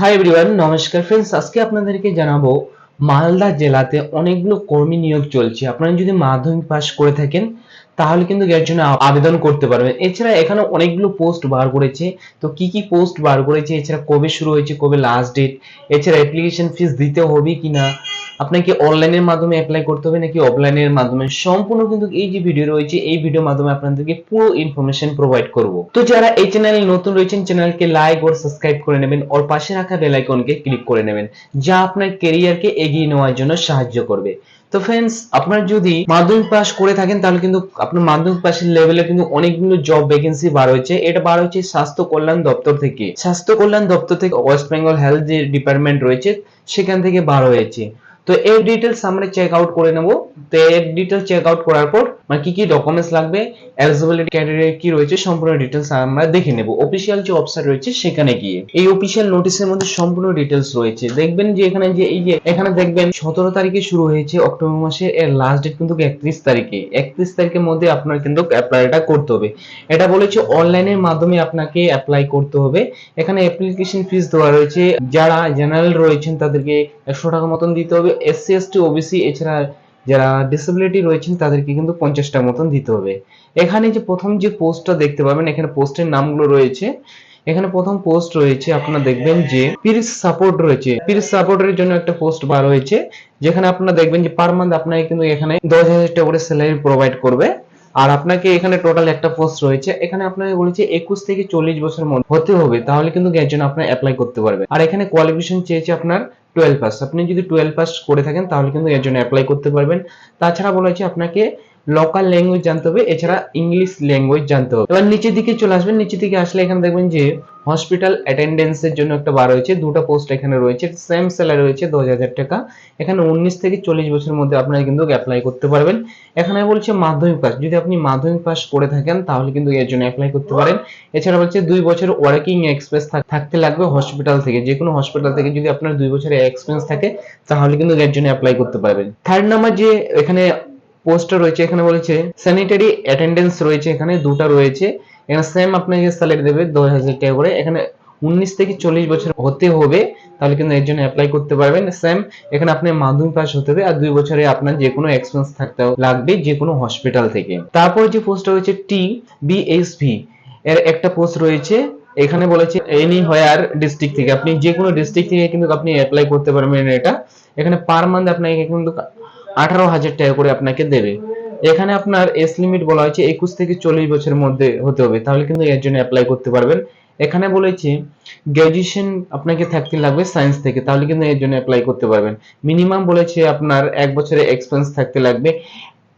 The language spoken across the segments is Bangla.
হাই এভরিওয়ান নমস্কার ফ্রেন্ডস আজকে আপনাদেরকে জানাব মালদা জেলাতে অনেকগুলো কর্মী নিয়োগ চলছে। আপনারা যদি মাধ্যমিক পাস করে থাকেন, তাহলে কিন্তু এর জন্য আবেদন করতে পারবেন। এছাড়া এখানে অনেকগুলো পোস্ট বার করেছে। তো কি কি পোস্ট বার করেছে? এছাড়া কবে শুরু হয়েছে, কবে লাস্ট ডেট এছাড়া অ্যাপ্লিকেশন ফিস দিতে হবে কিনা? আপনাকে অনলাইনের মাধ্যমে অ্যাপ্লাই করতে হবে নাকি অফলাইনের মাধ্যমে? সম্পূর্ণ কিন্তু এই যে ভিডিও রয়েছে, এই ভিডিওর মাধ্যমে আপনাদেরকে পুরো ইনফরমেশন প্রোভাইড করব। তো যারা এই চ্যানেলে নতুন রয়েছেন চ্যানেলকে লাইক ও সাবস্ক্রাইব করে নেবেন, ওর পাশে রাখা বেল আইকনকে ক্লিক করে নেবেন, যা আপনার ক্যারিয়ারকে এগিয়ে নেওয়ার জন্য সাহায্য করবে। তো ফ্রেন্ডস আপনার যদি মাধ্যমিক পাস করে থাকেন, তাহলে কিন্তু আপনার মাধ্যমিক পাসের লেভেলে কিন্তু অনেকগুলো জব ভ্যাকেন্সি বার হয়েছে। এটা বার হয়েছে স্বাস্থ্য কল্যাণ দপ্তর থেকে। স্বাস্থ্য কল্যাণ দপ্তর থেকে ওয়েস্ট বেঙ্গল হেলথ যে ডিপার্টমেন্ট রয়েছে, সেখান থেকে বার হয়েছে। তো এর ডিটেলস আমরা চেক আউট করে নেব। তো এর ডিটেলস চেক আউট করার পর মানে কি কি ডকুমেন্টস লাগবে এলিজিবিলিটি ক্যাটাগরি কি রয়েছে, সম্পূর্ণ ডিটেলস আমরা দেখে নেব। অফিসিয়াল যে ওয়েবসাইট রয়েছে, সেখানে গিয়ে। এই অফিসিয়াল নোটিশের মধ্যে সম্পূর্ণ ডিটেলস রয়েছে। দেখবেন যে এখানে যে এই যে, এখানে দেখবেন সতেরো তারিখে শুরু হয়েছে অক্টোবর মাসের, এর লাস্ট ডেট কিন্তু একত্রিশ তারিখে। একত্রিশ তারিখের মধ্যে আপনার কিন্তু অ্যাপ্লাইটা করতে হবে। এটা বলেছে অনলাইনের মাধ্যমে আপনাকে অ্যাপ্লাই করতে হবে। এখানে অ্যাপ্লিকেশন ফিস দেওয়া রয়েছে। যারা জেনারেল রয়েছেন, তাদেরকে একশো টাকা মতন দিতে হবে। এসসি এসটি ওবিসি এছাড়া যারা ডিসেবিলিটি রয়েছেন, তাদেরকে কিন্তু পঞ্চাশ টাকা মতন দিতে হবে। এখানে যে প্রথম যে পোস্টটা দেখতে পাবেন, এখানে পোস্টের নামগুলো রয়েছে। এখানে প্রথম পোস্ট রয়েছে, আপনারা দেখবেন যে পিরিস সাপোর্ট রয়েছে। পিরিস সাপোর্টের জন্য একটা পোস্ট বার হয়েছে, যেখানে আপনারা দেখবেন যে পার মান্থ আপনাকে কিন্তু এখানে দশ হাজার টাকা করে স্যালারি প্রোভাইড করবে। আর আপনাকে এখানে টোটাল একটা পোস্ট রয়েছে, এখানে আপনাকে বলেছে একুশ থেকে চল্লিশ বছরের মধ্যে হতে হবে, তাহলে কিন্তু এর জন্য আপনি অ্যাপ্লাই করতে পারবে। আর এখানে কোয়ালিফিকেশন চেয়েছে আপনার টুয়েলভ পাস আপনি যদি টুয়েলভ পাস করে থাকেন, তাহলে কিন্তু এর জন্য অ্যাপ্লাই করতে পারবেন। তাছাড়া বলা হয়েছে আপনাকে লোকাল ল্যাঙ্গুয়েজ জানতে হবে, এছাড়া ইংলিশ ল্যাঙ্গুয়েজ জানতে হবে। এবার নিচের দিকে চলে আসবেন, নিচের দিকে আসলে এখানে দেখবেন যে হসপিটাল অ্যাটেন্ডেন্সের জন্য একটা বার রয়েছে, দুটো পোস্ট এখানে রয়েছে সেম স্যালারি রয়েছে দশ হাজার টাকা। এখানে উনিশ থেকে চল্লিশ বছরের মধ্যে আপনারা কিন্তু অ্যাপ্লাই করতে পারবেন। এখানে বলছে মাধ্যমিক পাস যদি আপনি মাধ্যমিক পাস করে থাকেন, তাহলে কিন্তু এর জন্য অ্যাপ্লাই করতে পারেন। এছাড়া বলছে দুই বছর ওয়ার্কিং এক্সপিরিয়েন্স থাকতে লাগবে হসপিটাল থেকে, যে কোনো হসপিটাল থেকে যদি আপনার দুই বছরের এক্সপিরিয়েন্স থাকে, তাহলে কিন্তু এর জন্য অ্যাপ্লাই করতে পারবেন। থার্ড নাম্বার যে এখানে পোস্টটা রয়েছে, এখানে বলেছে স্যানিটারি অ্যাটেন্ডেন্স রয়েছে, এখানে দুটো রয়েছে। এখানে সেম আপনাকে স্যালারি দেবে দশ হাজার টাকা করে। এখানে উনিশ থেকে চল্লিশ বছর হতে হবে, তাহলে কিন্তু এর জন্য অ্যাপ্লাই করতে পারবেন। সেম এখানে আপনি মাধ্যমিক পাস হতে হবে, আর দুই বছরে আপনার যে কোনো এক্সপেন্স থাকতে লাগবে যে কোনো হসপিটাল থেকে। তারপর যে পোস্টটা রয়েছে টি বিএসভি এর একটা পোস্ট রয়েছে, এখানে বলেছে এনি হোয়ার ডিস্ট্রিক্ট থেকে। আপনি যে কোনো ডিস্ট্রিক্ট থেকে কিন্তু আপনি অ্যাপ্লাই করতে পারবেন এটা। এখানে পার মান্থ আপনাকে কিন্তু আঠারো হাজার টাকা করে আপনাকে দেবে। এখানে আপনার এজ লিমিট বলা হয়েছে একুশ থেকে চল্লিশ বছরের মধ্যে হতে হবে। তাহলে কিন্তু এর জন্য অ্যাপ্লাই করতে পারবেন। এখানে বলেছে গ্র্যাজুয়েশন আপনাকে থাকতে লাগবে সায়েন্স থেকে। তাহলে কিন্তু এর জন্য অ্যাপ্লাই করতে পারবেন। মিনিমাম বলেছে আপনার এক বছরের এক্সপেন্স থাকতে লাগবে।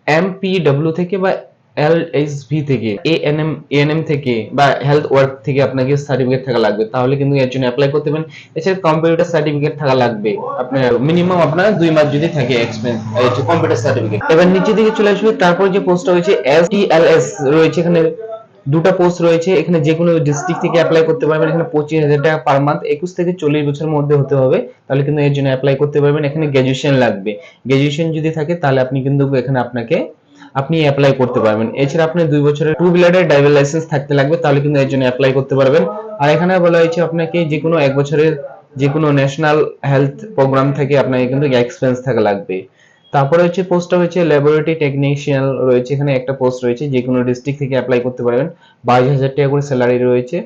এমপিডব্লিউ থেকে বা এলএসভি থেকে এএনএম এএনএম থেকে বা হেলথ ওয়ার্ক থেকে আপনাকে সার্টিফিকেট থাকা লাগবে। তাহলে কিন্তু এর জন্য করতে পারেন। এছাড়া কম্পিউটার সার্টিফিকেট থাকা লাগবে। আপনার মিনিমাম আপনার মাস যদি থাকে এক্সপেন্স কম্পিউটার সার্টিফিকেট এবার নিচে দিকে চলে আসবে। তারপর যে এসটিএলএস রয়েছে এখানে। দুটো পোস্ট রয়েছে। এখানে যে কোনো ডিস্ট্রিক্ট থেকে অ্যাপ্লাই করতে পারবেন। এখানে পঁচিশ হাজার টাকা পার মান্থ একুশ থেকে চল্লিশ বছরের মধ্যে হতে হবে। তাহলে কিন্তু এর জন্য অ্যাপ্লাই করতে পারবেন। এখানে গ্র্যাজুয়েশন লাগবে। গ্র্যাজুয়েশন যদি থাকে, তাহলে আপনি কিন্তু এখানে আপনাকে আপনি অ্যাপ্লাই করতে পারবেন। এছাড়া আপনি দুই বছরের টু হুইলারের ড্রাইভিং লাইসেন্স থাকতে লাগবে, তাহলে কিন্তু এর জন্য অ্যাপ্লাই করতে পারবেন। আর এখানে বলা হয়েছে আপনাকে যে কোনো এক বছরের যে কোনো ন্যাশনাল হেলথ প্রোগ্রাম থেকে আপনাকে কিন্তু এক্সপেন্স থাকা লাগবে। তারপরে হচ্ছে পোস্টটা হচ্ছে ল্যাবরেটরি টেকনিশিয়ান রয়েছে। এখানে একটা পোস্ট রয়েছে, যে কোনো ডিস্ট্রিক্ট থেকে অ্যাপ্লাই করতে পারবেন। বাইশ হাজার টাকা করে স্যালারি রয়েছে।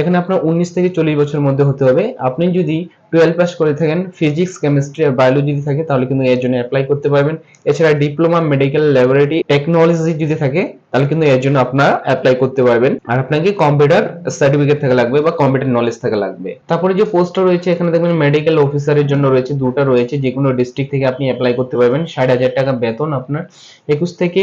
এখানে আপনার উনিশ থেকে চল্লিশ বছরের মধ্যে হতে হবে। আপনি যদি টুয়েলভ পাস করে থাকেন ফিজিক্স কেমিস্ট্রি আর বায়োলজি যদি থাকে, তাহলে কিন্তু এর জন্য অ্যাপ্লাই করতে পারবেন। এছাড়া ডিপ্লোমা মেডিকেল ল্যাবরেটরি টেকনোলজি যদি থাকে, তাহলে কিন্তু এর জন্য আপনারা অ্যাপ্লাই করতে পারবেন। আর আপনাকে কম্পিউটার সার্টিফিকেট থাকা লাগবে বা কম্পিউটার নলেজ থাকা লাগবে। তারপরে যে পোস্টটা রয়েছে, এখানে দেখবেন মেডিকেল অফিসারের জন্য রয়েছে দুটো রয়েছে। যে কোনো ডিস্ট্রিক্ট থেকে আপনি অ্যাপ্লাই করতে পারবেন। ষাট হাজার টাকা বেতন আপনার। একুশ থেকে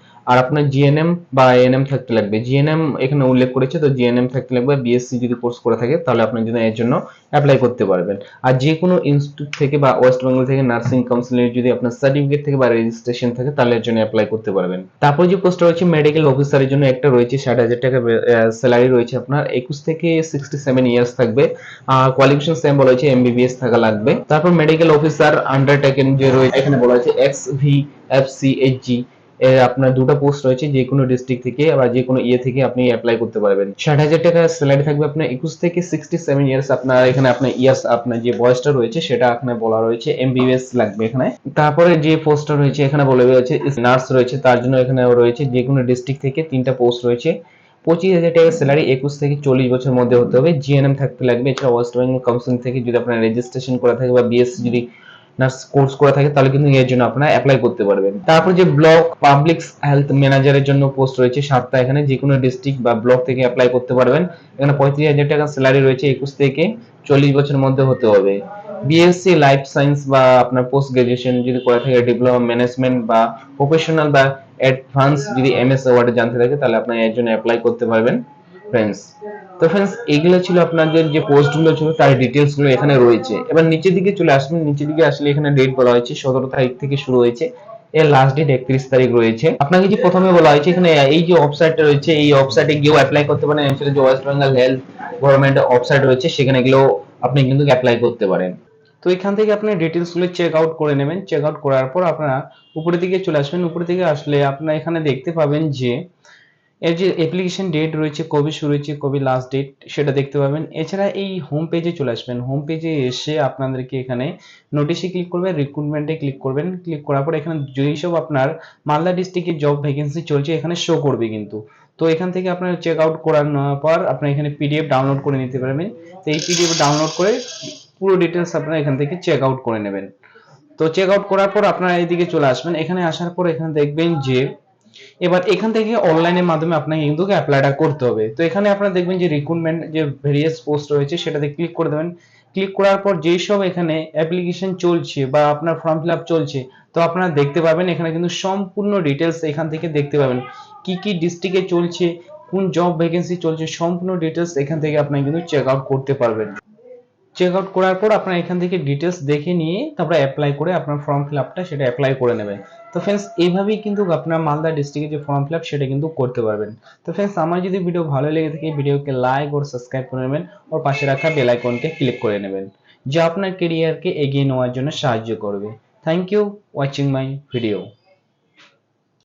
আর আপনার জিএনএম বা এএনএম থাকতে লাগবে। জিএনএম এখানে উল্লেখ করেছে, তো জিএনএম থাকতে লাগবে বিএসসি যদি কোর্স করে থাকে, তাহলে আপনি যদি এর জন্য অ্যাপ্লাই করতে পারবেন। আর যে কোনো ইনস্টিটিউট থেকে বা ওয়েস্ট বেঙ্গল থেকে নার্সিং কাউন্সিলের যদি আপনার সার্টিফিকেট থেকে বা রেজিস্ট্রেশন থাকে, তাহলে এর জন্য অ্যাপ্লাই করতে পারবেন। তারপর যে পোস্টটা রয়েছে মেডিকেল অফিসারের জন্য একটা রয়েছে, ষাট হাজার টাকা স্যালারি রয়েছে আপনার। একুশ থেকে সিক্সটি সেভেন ইয়ার্স থাকবে কোয়ালিফিকেশন সেম বলা হয়েছে এমবিবিএস থাকা লাগবে। তারপর মেডিকেল অফিসার আন্ডারটেকেন যে রয়েছে, এখানে বলা হয়েছে X V F C H G আপনার দুটো পোস্ট রয়েছে, যে কোনো ডিস্ট্রিক্ট থেকে আবার যে কোনো ইয়ে থেকে আপনি অ্যাপ্লাই করতে পারবেন। ষাট হাজার টাকা স্যালারি থাকবে আপনার একুশ থেকে সিক্সটি সেভেন ইয়ার্স আপনার এখানে আপনার ইয়ার্স আপনার যে বয়সটা রয়েছে, সেটা এখানে বলা রয়েছে এমবিবিএস লাগবে এখানে। তারপরে যে পোস্টটা রয়েছে, এখানে বলা রয়েছে নার্স রয়েছে, তার জন্য এখানে রয়েছে যে কোনো ডিস্ট্রিক্ট থেকে তিনটা পোস্ট রয়েছে। পঁচিশ হাজার টাকা স্যালারি একুশ থেকে চল্লিশ বছর মধ্যে হতে হবে। জিএনএম থাকতে লাগবে, এছাড়া ওয়েস্ট বেঙ্গল কাউন্সিল থেকে যদি আপনার রেজিস্ট্রেশন করা থাকে বা বিএসসি যদি নার্স কোর্স করে থাকে, তাহলে কিন্তু এর জন্য আপনারা অ্যাপ্লাই করতে পারবেন। তারপর যে ব্লক পাবলিক হেলথ ম্যানেজারের জন্য পোস্ট রয়েছে, সাতটা এখানে যে কোনো ডিস্ট্রিক্ট বা ব্লক থেকে অ্যাপ্লাই করতে পারবেন। এখানে পঁয়ত্রিশ হাজার টাকা স্যালারি রয়েছে একুশ থেকে চল্লিশ বছরের মধ্যে হতে হবে। বিএসসি লাইফ সায়েন্স বা আপনার পোস্ট গ্রাজুয়েশন যদি করে থাকে ডিপ্লোমা ম্যানেজমেন্ট বা প্রফেশনাল বা অ্যাডভান্স যদি এমএস ওয়ার্ডে জানতে থাকে, তাহলে আপনারা এর জন্য অ্যাপ্লাই করতে পারবেন ফ্রেন্ডস তো ফ্রেন্ডস এগুলো ছিল আপনাদের যে পোস্টগুলো ছিল, তার ডিটেলসগুলো এখানে রয়েছে। এবার নিচের দিকে চলে আসবেন নিচের দিকে আসলে এখানে ডেট বলা হয়েছে, সতেরো তারিখ থেকে শুরু হয়েছে। এর লাস্ট ডেট একত্রিশ তারিখ রয়েছে। আপনাকে যে প্রথমে বলা হয়েছে, এখানে এই যে ওয়েবসাইটটা রয়েছে, এই ওয়েবসাইটে গিয়েও অ্যাপ্লাই করতে পারেন। এছাড়া যে West Bengal health government website রয়েছে, সেখানে গেলেও আপনি কিন্তু অ্যাপ্লাই করতে পারেন। তো এখান থেকে আপনি ডিটেলসগুলো চেক আউট করে নেবেন। চেক আউট করার পর আপনারা উপরের দিকে চলে আসবেন। উপরের দিকে আসলে আপনারা এখানে দেখতে পাবেন যে এর যে অ্যাপ্লিকেশন ডেট রয়েছে, কবে শুরু হয়েছে, কবে লাস্ট ডেট সেটা দেখতে পাবেন। এছাড়া এই হোম পেজে চলে আসবেন। হোম পেজে এসে আপনাদেরকে এখানে নোটিশে ক্লিক করবেন রিক্রুটমেন্টে ক্লিক করবেন। ক্লিক করার পর এখানে যেই সব আপনার মালদা ডিস্ট্রিক্টের জব ভ্যাকেন্সি চলছে, এখানে শো করবে কিন্তু। তো এখান থেকে আপনার চেক আউট করানোর পর আপনার এখানে পিডিএফ ডাউনলোড করে নিতে পারবেন। তো এই পিডিএফ ডাউনলোড করে পুরো ডিটেলস আপনারা এখান থেকে চেক আউট করে নেবেন। তো চেক আউট করার পর আপনারা এইদিকে চলে আসবেন। এখানে আসার পর এখানে দেখবেন যে এবার এখান থেকে অনলাইনের মাধ্যমে আপনাকে কিন্তু অ্যাপ্লাইটা করতে হবে। তো এখানে আপনারা দেখবেন যে রিক্রুটমেন্ট যে ভেরিয়াস পোস্ট রয়েছে, সেটাতে ক্লিক করে দেবেন। ক্লিক করার পর যেই সব এখানে অ্যাপ্লিকেশন চলছে বা আপনার ফর্ম ফিল আপ চলছে, তো আপনারা দেখতে পাবেন এখানে কিন্তু সম্পূর্ণ ডিটেলস এখান থেকে দেখতে পাবেন। কি কি ডিস্ট্রিক্টে চলছে, কোন জব ভ্যাকেন্সি চলছে, সম্পূর্ণ ডিটেলস এখান থেকে আপনি কিন্তু চেক আউট করতে পারবেন। চেক আউট করার পর আপনারা এখান থেকে ডিটেলস দেখে নিয়ে তারপরে অ্যাপ্লাই করে আপনার ফর্ম ফিল আপটা সেটা অ্যাপ্লাই করে নেবেন। তো ফ্রেন্ডস এইভাবেই কিন্তু আপনার মালদা ডিস্ট্রিক্টের যে ফর্ম ফিল আপ সেটা কিন্তু করতে পারবেন। তো ফ্রেন্ডস আমার যদি ভিডিও ভালো লেগে থাকে ভিডিওকে লাইক ও সাবস্ক্রাইব করে নেবেন ওর পাশে রাখা বেল আইকনকে ক্লিক করে নেবেন। যা আপনার কেরিয়ারকে এগিয়ে নেওয়ার জন্য সাহায্য করবে। Thank you watching my video